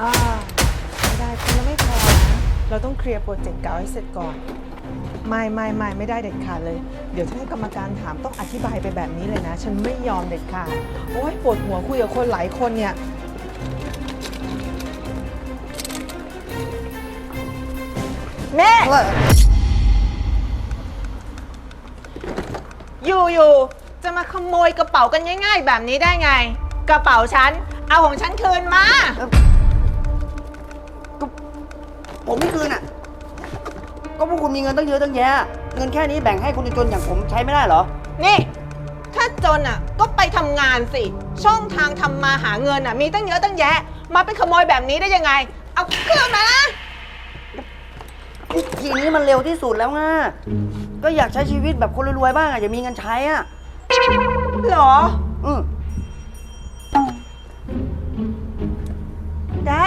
อ่าไม่ได้คนละไม่พอนะเราต้องเคลียร์โปรเจกต์เก่าให้เสร็จก่อน ไม่ไม่ไม่ไม่ได้เด็ดขาดเลย เดี๋ยวถ้าให้กรรมการถามต้องอธิบายไปแบบนี้เลยนะ ฉันไม่ยอมเด็ดขาด โอ้ยปวดหัวคุยกับคนหลายคนเนี่ย แม่ อยู่อยู่จะมาขโมยกระเป๋ากันง่าย ๆ แบบนี้ได้ไง กระเป๋าฉัน เอาของฉันคืนมา ผมไม่คืนอะ ก็พวกคุณมีเงินตั้งเยอะตั้งแยะ เงินแค่นี้แบ่งให้คนจนๆอย่างผมใช้ไม่ได้เหรอ นี่ ถ้าจนอะ ก็ไปทำงานสิ ช่องทางทำมาหาเงินอะ มีตั้งเยอะตั้งแยะ มาเป็นขโมยแบบนี้ได้ยังไง เอาคืนมานะ ทีนี้มันเร็วที่สุดแล้วไงก็อยากใช้ชีวิตแบบคนรวยๆบ้างอะอย่ามีเงินใช้อะเหรออืม